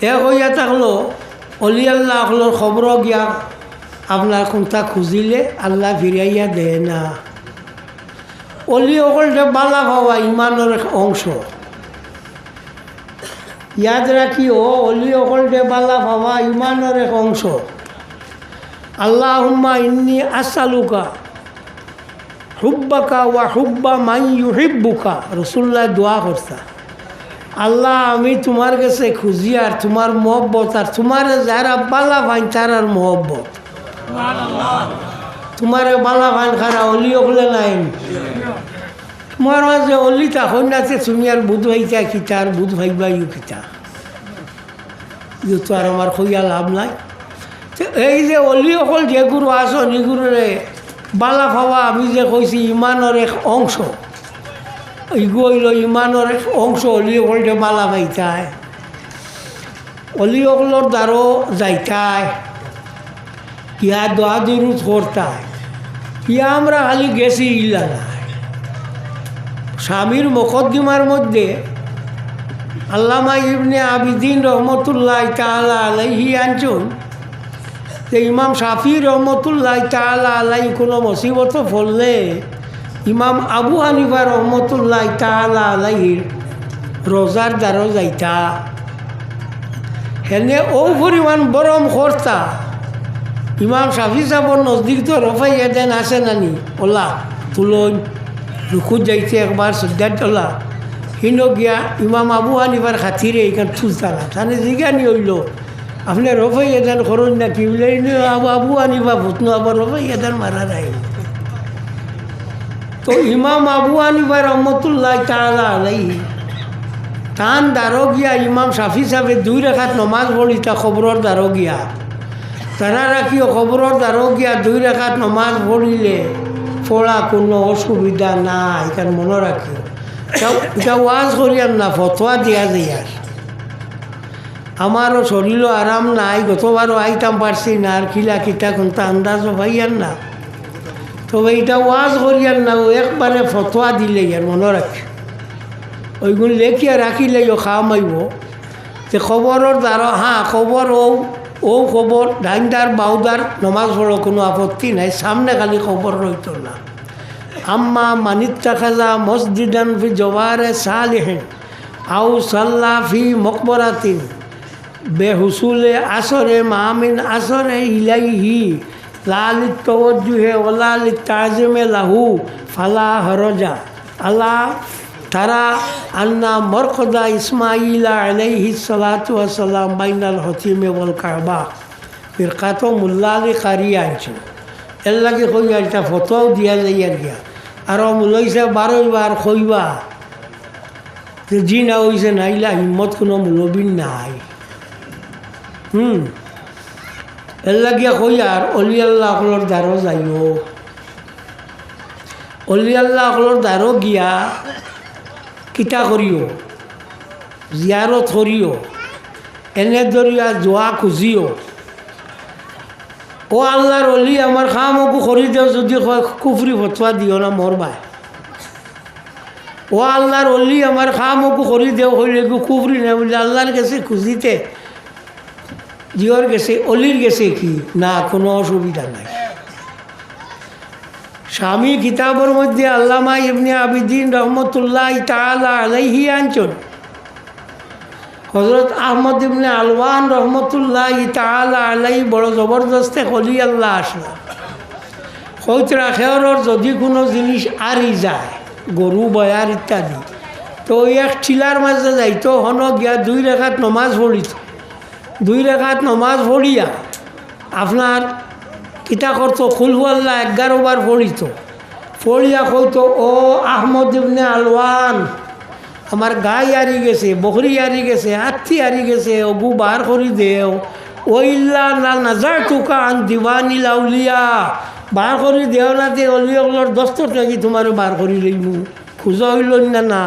এ হইয়া থাকল, অলি আল্লাহ হলোর খবর গিয়া আপনার কোনটা খুঁজিলে, আল্লাহ ফিরাইয়া দেয় না। অলি অকলটা বালা ভাবা ইমানের অংশ। ইয়াদ রাখিও অলি অকলটা বালা ভাবা ইমানের এক অংশ। আল্লাহ ইন্নি আসালুকা হুব্বাকা ওয়া হুব্বা মাই ইউহিব্বুকা রসুল্লাহ দোয়া করতা আল্লাহ, আমি তোমার কাছে খুঁজি আর তোমার মহব্বত আর তোমার যারা বালা ভাইন তার আর মহব্বত। তোমার বালা ভাইন খারা অলি ওগুলো নাই। তোমার মাঝে অলি তখন আছে, তুমি আর বুধ ভাইতা খিতা আর বুধ ভাইবা ইউ খিতা ইউ তো আর আমার খইয়া লাভ নাই। এই যে অলি অকল যে গুরু আছো নিগুরে বালা ভাবা, আমি যে কইছি ইমানের এক অংশ। ইগু হইল ইমানের অংশ অলি অকলটে বালা পাইতায় অলি অকলর দ্বারও যাইতায়। ইয়া দোয়া দুরুদ করতায়। ইয়া আমরা খালি গেছি ইল্লা নাই। স্বামীর মকদ্দিমার মধ্যে আল্লামা ইবনে আবিদিন রহমতুল্লাহ তালা আলাইহি আনছুন, যে ইমাম শাফি রহমতুল্লাহ তালা আলাই কোনো মুসিবত ফললে ইমাম আবু হানিফা রহমতুল্লাহ তালা আলাইহির রোজার দ্বারও যাইতা হেনে ও পরিমাণ বরম কর্তা ইমাম শাফি সাহর নজদিক তো রফাই এদেন আছে নানি ওলা, তুলন, রুকুত যাইতে একবার সদ্যার তোলা হিন গিয়া ইমাম আবু হানিফার খাতিরে এখান তুলতারা তাহলে জিজ্ঞানি হইল। আপনি রফাই এদান করুন নাকি বলে আবু আবু হানিফা ভুতনু আবার রফাই এদান মারা যায় তো ইমাম আবু হানিফা রহমতুল্লাহ তালা আলাই টান দারো গিয়া ইমাম শাফি সাহেবে দুই রেখাত নমাজ পড়ি তা খবরের দারো গিয়া তারা রাখিও খবরের দারো দুই রেখাত নমাজ পড়িলে পড়া কোনো অসুবিধা নাই, এখানে মনে রাখিও। এটা- ওয়াজ করিয়ার না, ফতোয়া দিয়া যায় আর আমারও শরীরও আরাম নাই, গতবারও আইতাম পারছি না, আর খিলা কিতা কোনটা আন্দাজও ভাইয়ার না। তবে এটা ওয়াজ করিয়ার না একবারে ফতোয়া দিলে আর মনে রাখি। ওইগুলো লেখিয়া রাখিলে ও খাওয়াইব যে খবরের দ্বারা হ্যাঁ খবর ও ও খবর, ডাইনদার, বাউদার, নমাজ পড়ো, কোনো আপত্তি নাই, সামনে খালি খবর রইত না। আম্মা মানিত্তা খাজা মসজিদান ফি জবারে সালিহেন আউ সাল্লা ফি মকবরাতিন, বেহুসুলে আসরে মামিন আসরে ইলাইহি লালিত তওজ্জুহে ওলালিত তাজমে লাহু ফালা হরজা। আল্লাহ তারা আন্না মরকদা ইসমাইলা আলাইহি সালাতু ওয়াসালাম বাইনাল হতিমে ওয়াল কাবা। ফিরকাত মুল্লা আলী কারি আনছে। এর লাগে কইয়া এটা ফটোও দিয়া যাই আর গিয়া। আর মুলইছে বারোইবার কইবা যে জি না হইছে নাইলা হিম্মত কোনো মুলবিন নাই। হুম। এর লাগিয়া কইয়ার অলি আল্লাহ সকলের দ্বারও যাইও। অলি আল্লাহ সকলের দ্বারও গিয়া কিতা করিও জিয়ারত করিও এনে ধরিয়া খুজিও। ও আল্লাহর অলি আমার খামকো কৰি দেও যদি কুফরি ফটোৱা দিও না মোৰ বাই ও আল্লাহর অলি আমার খামকো কৰি দেও হইলে কুফরি না বলে আল্লাহর কাছে খুঁজিতে জিওর গেছে, অলির গেছে কি? না, কোনো অসুবিধা নাই। স্বামী কিতাবের মধ্যে আল্লামা ইবনে আবিদিন রহমতুল্লাহ তালা আলাইহি আনচন হজরত আহমদ ইবনে আলওয়ান রহমতুল্লাহ তালা আলাই বড় জবরদস্তে হলি আল্লাহ আসলা। কইতরা খেয়রর যদি কোনো জিনিস আরি যায়, গরু, বয়ার ইত্যাদি, তো এক টিলার মাঝে যাইতো হন গিয়া দুই রেখাত নমাজ পড়িত। দুই রেখাত নমাজ পড়িয়া আপনার কিতা করতো খুলহুয়াল্লা এগারো বার পড়িত পড়িয়া কইতো ও আহমদ ইবনে আলওয়ান আমার গাই হারি গেছে বকরি হারি গেছে আত্মি হারি গেছে অগু বার করি দেও। ওইল্লা না নাজার টুকা আন দিওয়ানি লাউলিয়া বার করি দেও না দে, অলি অগলর দস্তর নাকি তোমার বার করি লইমু। খোঁজা হইল না না?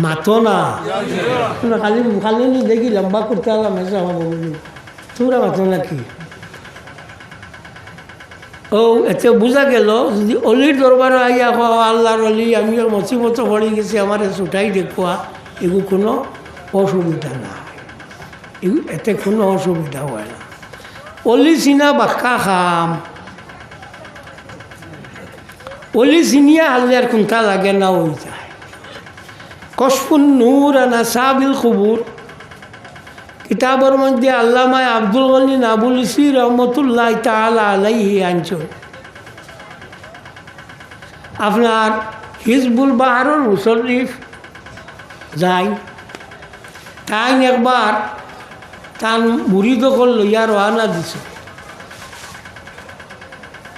মাতো না। না, খালি খালি নি দেখি লম্বা করতে হলাম আমার বলি তোমরা মাতো নাকি ও এতে বোঝা গেল যদি অলির দরবারে আইয়া হওয়া আল্লাহর অলি আমিও মসিবত পড়ে গেছি আমার ছুটাই দেখুয়া এগুলো কোনো অসুবিধা এই- এতে কোনো অসুবিধা হয় না অলি চিনা বাক্কা খাম। অলি চিনিয়া হাললে আর কোনটা লাগে না ওই যায়। কসফুন নূর আনা সাবিল কুবুর। কিতাবের মধ্যে আল্লামায় আব্দুল গনি নাবুলসি রহমতুল্লাহ তালা আলাইহি আনছন। আপনার হিজবুল বাহারুর মুসল্লিফ যাই, তাই একবার তার মুড়ি দখল লইয়া রওনা দিছে।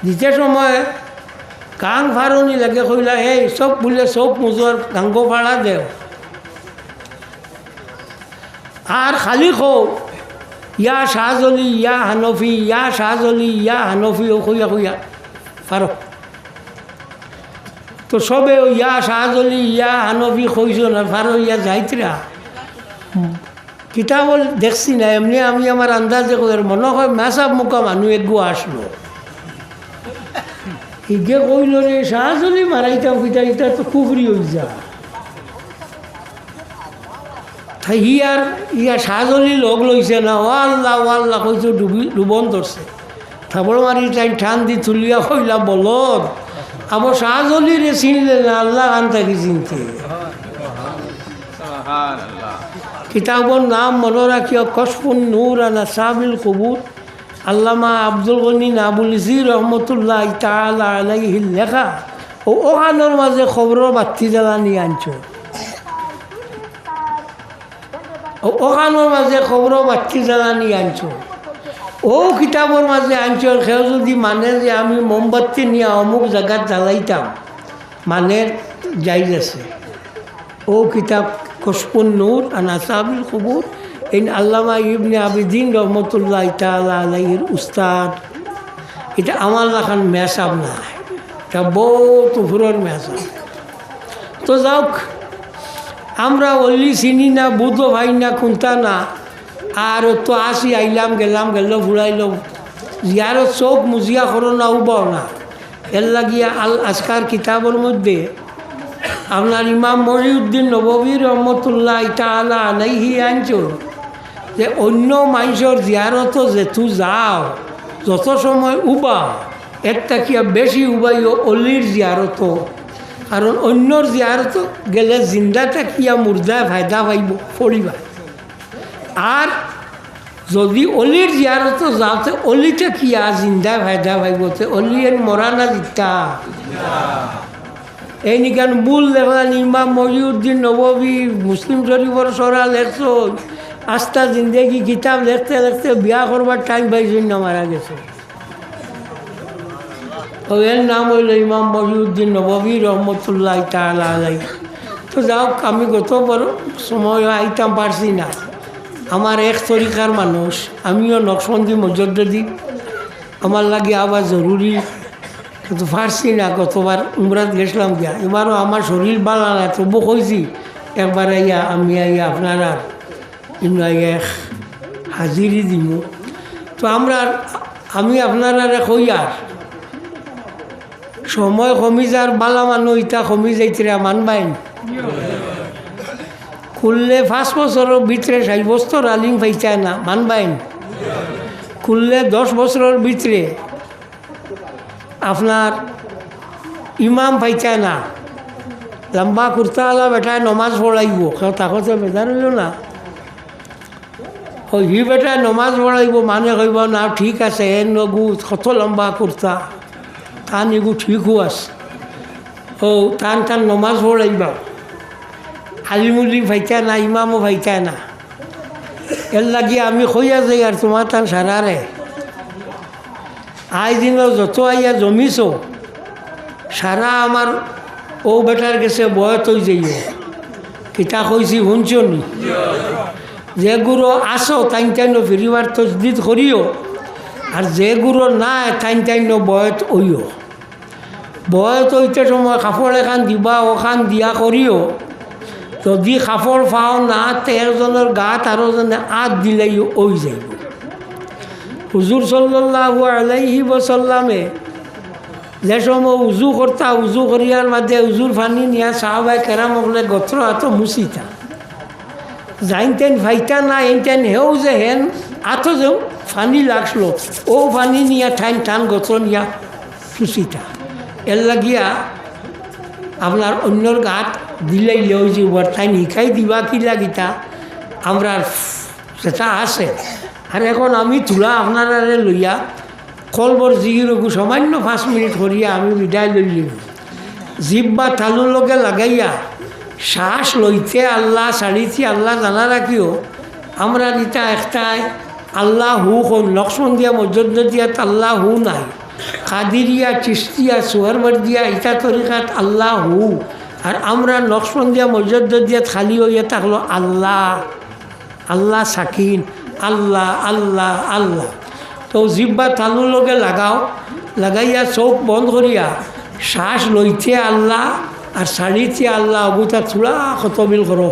দিতে সময় কাং ফারনি লাগে, কইলা এই সব বলে সব মুজর গাঙ্গ ভাড়া দেও। আর খালি খো ইয়া শাহজলি ইয়া হানফি, ইয়া শাহজলি ইয়া হানফি ও খুইয়া খুইয়া পারো তো সবে ইয়া শাহজলি ইয়া হানফি কইস না পারো ইয়া যাইতরা কিতাব দেখছি না, এমনি আমি আমার আন্দাজে মনে হয় মেসাব মুখা মানুষ এগু আসলো। ইগে কইল রে শাহজলি মারাইতাম পিতা ইটা তো কুফরি হয়ে যা। তাই ই আর ইয়া শাহজলি লগ লইছে না ও আল্লাহ ও আল্লাহ কইছো ডুবি ডুবন ধরছে। থাবড় মারি তাই ঠান দি তুলিয়া কইলা বলদ আবার শাহজলি রে চিনলে না আল্লাহ আন থাকি চিনতে? কিতাবর নাম মনে রাখিও কসফুন নূর আনা সাবিল কবুর। আল্লামা আব্দুল গনি নাবুলিসি রহমতুল্লাহ তালা আলাইহি লেখা, ও ওখানোর মাঝে খবরের বাতি জ্বালানি আনছো। ও ওখানোর মাঝে খবরের বাতি জ্বালানি আনছো। ও কিতাবর মাঝে আনছো, সেও যদি মানে যে আমি মোমবাতি নিয়ে অমুক জায়গাত জ্বালাইতাম মানে যাই আছে। ও কিতাব কসপুন নূর আনাসাবিল কবুর ইন আল্লামা ইবনে আবিদিন রহমতুল্লাহ তালা উস্তাদ। এটা আমার লাখান মেসাব না। এটা বহুত উপরের মেসাব তো যাওক আমরা অল্লি চিনি না বুধ ভাই না কোনটা না। আর তো আসি, আইলাম, গেলাম, গেল ফুরাইল জিয়ারত চোখ মুজিয়া করো না উবাও না। এর লাগিয়া আল আজকার কিতাবের মধ্যে আপনার ইমাম মহিউদ্দিন নবী রহমতুল্লাহ তালা আলাইহি আনছুন যে অন্য মানুষের জিয়ারত যেতু যাও, যত সময় উবা একটা কিয়া বেশি উবাইও অলির জিয়ারত। কারণ অন্যর জিয়ারত গেলে জিন্দাটা কিয়া মুর্দায় ফায়দা পাইব পড়িবা আর যদি অলির জিয়ারত যাওতে অলিটা কিয়া জিন্দায় ফায়দা পাইব তে অলি এন মরা না জিতা। এই নিকান মূল লেখলেন ইমাম মহিউদ্দিন নবী মুসলিম শরীফর সরা লেখছ আস্থা জিন্দেগি কিতাব লেখতে লেখতে বিয়া করবার টাইম পাইছেন না, মারা গেছে। তো এর নাম হইল ইমাম মহিউদ্দিন নবী রহমতুল্লাহ তালা আলাই তো যাও, আমি গত বড়, সময় আইতাম পারছি না। আমার এক তরিকার মানুষ, আমিও নকশবন্দি মজদ্দি আমার লাগে আবার জরুরি, কিন্তু পারছি না গতবার উমরাত গেছিলাম গিয়া। এবারও আমার শরীর বালা না, তবু কইছি, একবার আইয়া, আমি আইয়া আপনারা ইমন হাজিরি দিব। তো আমরা আমি আপনারা কইয়ার সময় কমি যার, বালা মানুষ ইটা কমি যাইতে মানবাইন খুললে পাঁচ বছরের ভিতরে ষাট বছর আলিম পাইছে না মানবাইন খুললে দশ বছরের ভিতরে আপনার ইমাম পাইছে না। লম্বা কুর্তা আলা বেটায় নমাজ পড়াইব তাকতে বেজার হইল না। হি বেটায় নমাজ পড়াইব মানে কইব, না, ঠিক আছে এ নগু, কত লম্বা কুর্তা তান এগু ঠিকও আছে। ও টান টান নমাজ পড়াইবা আলিমুলি ভাইতা না ইমামও ভাইতা না। এর লাগি আমি কইয়া যাই আর তোমার টান সারারে আই দিনও যত আইয়া জমিছ সারা আমার ও বেটার গেছে বয়স হয়ে যাইও কিতা কইছি শুনছনি যে গুরু আসো, তাইন তাইন ফিরিবার তসদিদ করিও। আর যে গুরু না তাইন তাইন বয়স ওইও বয়স ওইতে সময় কাপড় এখান দিবা, ওখান দিয়া করিও। যদি কাপড় পাও না তেরজনের গাত আরও জনে আত দিলেই ওই যাইব হুজুর সাল্লাহ আলাইহি বসাল্লামে যে সময় উজু করতা উজু করিয়ার মাঝে উজুর ফানি নিয়া সাহাবাই কেরাম হলে গত্র হাত মুছিতা যাইতেন ফাইতা না এইতেন হেও যে হেন আতো যে ফানি লাগল ও ফানি নিয়া ঠাইন টান গত নিয়া চুচিটা এর লাগিয়া আপনার অন্যর গাত দিলেই লেও যে বর্তাই নিখাই দিবা কি লাগিতা? আমরা সেটা আছে। আর এখন আমি তুলা আপনারা লইয়া কলবর জিগিরকু সামান্য পাঁচ মিনিট করিয়া আমি বিদায় লইলি জিভ বা তালুর লগে লাগাইয়া শ্বাস লইতে আল্লাহ ছাড়িতে আল্লাহ জানা রাখিও। আমরা দিতা একটাই, আল্লাহ হু কোন লক্ষ্মণ দিয়া, মজদ্দ দিয়াত আল্লাহ হু নাই। কাদিরিয়া চিস্তিয়া সুহারবর্দিয়া ইটা তরিকাত আল্লাহ হু। আর আমরা লক্ষ্মণ দিয়া, মজদ্দ দিয়াত খালি হইয়া থাকল আল্লাহ। আল্লাহ সাকিন, আল্লাহ আল্লাহ আল্লাহ। তো জিব্বা তালুর লগে লাগাও, লাগাইয়া চোখ বন্ধ করিয়া, শ্বাস লইতে আল্লাহ আর শাড়িতে আল্লাহ অগুতা চূড়া খতমিল করো।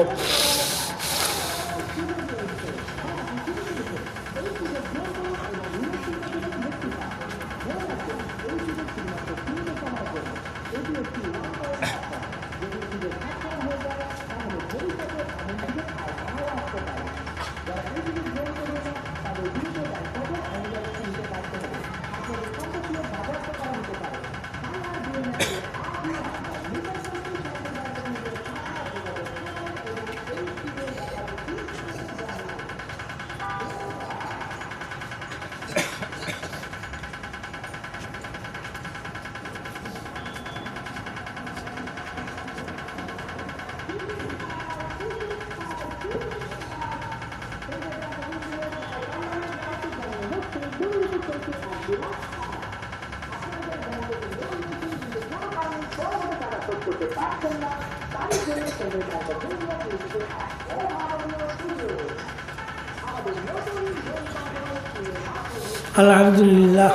আলহামদুলিল্লাহ।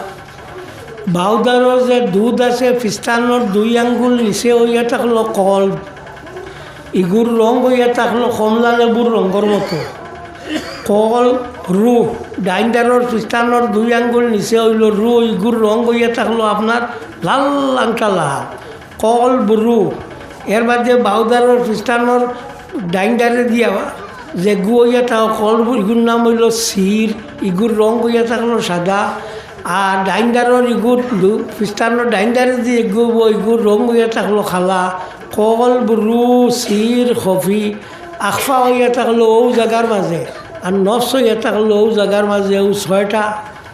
বাউদারও যে দুধ আছে ফিস্তানোর দুই আঙ্গুল নিচে হইয়া থাকল কল। ইগুর রং হইয়া থাকল কমলা লেবুর রঙের মতো। কল রু ডাইন্ডারর ফিস্তানোর দুই আঙ্গুল নিচে হইল রু ইগুর রং হইয়া থাকল আপনার লাল লাংটা লাল কল রু এর বাদে বাউদারর ফিস্তানোর ডাইন্ডারে দিয়া যে গু হইয়া থাকো কল ইগুর নাম হইল সির ইগুর রং হইয়া থাকল সাদা। আর ডাইন্ডারর ইগুর খ্রিস্টানোর ডাইন্ডারে দিয়ে এগুব ইগুর রং হইয়া থাকল খালা। কল রু সির খফি, আখফা হইয়া থাকল ও জায়গার মাঝে আর নফস হইয়া থাকল ও জায়গার মাঝে ছয়টা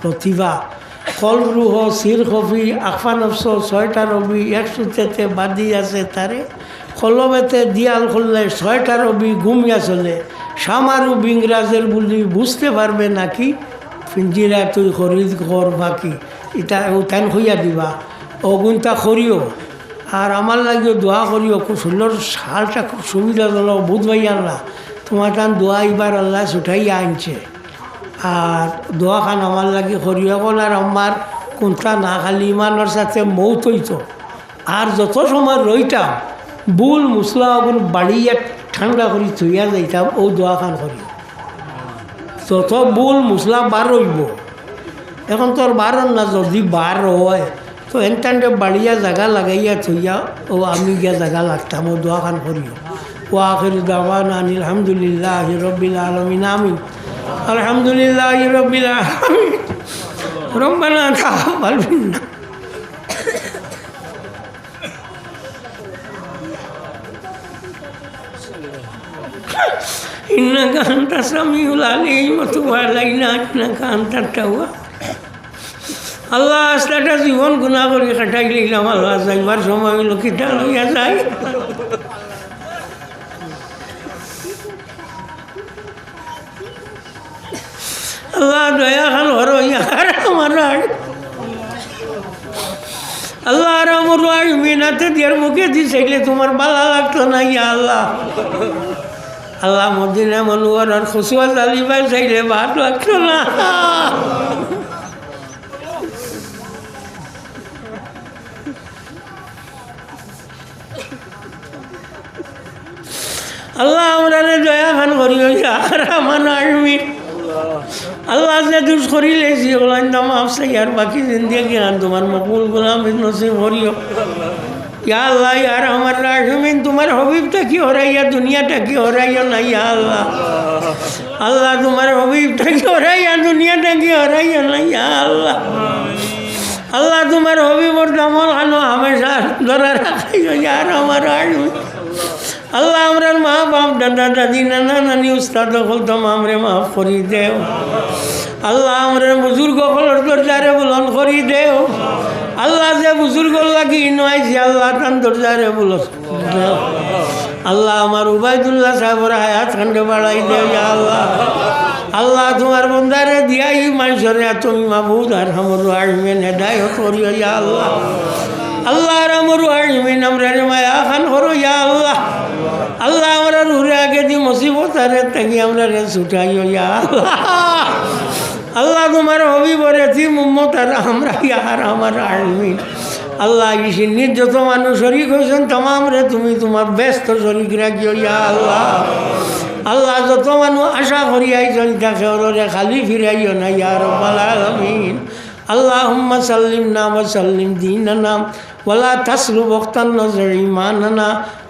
প্রতিভা কল রুহ সির খফি আখফা নফস ছয়টা রবি এক সুতেতে বাদি আছে তারে কলমেতে দিয়াল করলে ছয়টা রবি ঘুমিয়া চলে। সামারু বিংরাজের বলি বুঝতে পারবে নাকি? পিঞ্জিরা তুই খরিদ কর বাকি। এটা উঠান হইয়া দিবা। অগুনটা করিও আর আমার লাগিও দোয়া করিও খুব সুন্দর সালটা খুব সুবিধাজনক বুধ ভাই আল্লাহ তোমার তান দোয়া এবার আল্লাহ ছুটাইয়া আনছে। আর দোয়া খান আমার লাগি করিও এখন আর আমার কোনটা না খালি ইমানের সাথে মৌত হইতো আর যত সময় রইতাম বুল মুসলা অগুন বাড়িয়া ঠান্ডা করি থইয়া যাইতাম ও দোয়া খান করিও যত বুল মুসলা বার রইব এখন তোর বার না, যদি বার হয়, তো এনটান্ডে বাড়িয়া জায়গা লাগাইয়া থইয়া ও আমি গিয়া জায়গা লাগতাম ও দোয়া খান করিও ও আখির দাওয়ান আনিল আলহামদুলিল্লাহ রবিল আলমিন আমিন আলহামদুলিল্লাহ রবিল আলমিন রব্বানা তাকাব্বাল মিন্না إنك أنت السميع العليم وتب علينا إنك أنت التواب আল্লাহ আস্তাটা জীবন গুণা করে কাটাই লইলাম আল্লাহ যাইবার সময় হইল কিটা লইয়া যাই দয়া খান হর আমার আল্লাহ আর আমার মিনাতে দিয়ার মুখে দিছে তোমার ভালো লাগতো না ইয়া আল্লাহ। আল্লাহ মদিনা মনোয়ার আর খুশুয়া জালিবাই চাইলে ভাত লাগতো না। আল্লাহ আমরা দয়া খান করি আর আমার আর্মি আল্লাহ যে দুষ করিলে ওলাইন দাম আপসাই আর বাকি জিন্দিগি আর তোমার মকুল গোলাম নসিব ইয়া আল্লাহ ইয়ার আমার রাহমিন তোমার হবিবটা কি হরাইয়া, দুনিয়াটা কি হরাইয়া না, ইয়া আল্লাহ। আল্লাহ, তোমার হবিবটা কি হরাইয়া, দুনিয়াটা কি হরাইয়া না, ইয়া আল্লাহ। আল্লাহ, তোমার হবিবর দামল আনো, হামেশা ধরা রাখাইও ইয়ার আমার রাহমিন আল্লাহ আমরার মা বাপ, দাদা, দাদি, নানা, নানি, উস্তাদ হলতাম আমরে মাফ করি দেও। আল্লাহ আমরার বুজুর্গ হলর দরজারে বুলন করি দেও। আল্লাহ যে বুজুর্গ লাগি নয়ছি আল্লাহ তান দরজারে বুলন আল্লাহ আমার উবায়দুল্লাহ সাহেবর হায়াত খান্ডে বাড়াই দেও ইয়া আল্লাহ। আল্লাহ তোমার বন্দারে দিয়াই মানুষরে তুমি মাবুদ আর আমার আসবেন হেদায়ত করিও ইয়া আল্লাহ। আল্লাহ আমর আইমিন আমরার মায়া খান আল্লাহ। আল্লাহ আমরা রুরে আগে দি মুসিবত আরে তাকে আমরা রে ছুটাইও ইয়া আল্লাহ। আল্লাহ তোমার হবি বরে থি মোহাম্মদ আর আমরা ইয়ার আমার আইমিন আল্লাহ সিন্নির যত মানুষ শরিক হয়েছেন তাম রে তুমি তোমার ব্যস্ত শরিক রাখিও ইয়া আল্লাহ। আল্লাহ যত মানুষ আশা করিয়াইছেন তাকে ওরে খালি ফিরাইও না ইয়ার আল্লাহ সাল্লিম নাম সাল্লিম দিন নাম। ولا تسلب وقتا نظر إيماننا.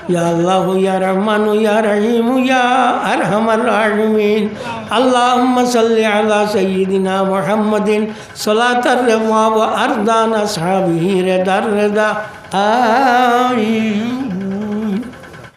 يا الله يا رحمن يا رحيم يا أرحم الراحمين. اللهم صل على سيدنا محمد. صلاة الرضا وأرضان أصحابه رضا الرضا آمين.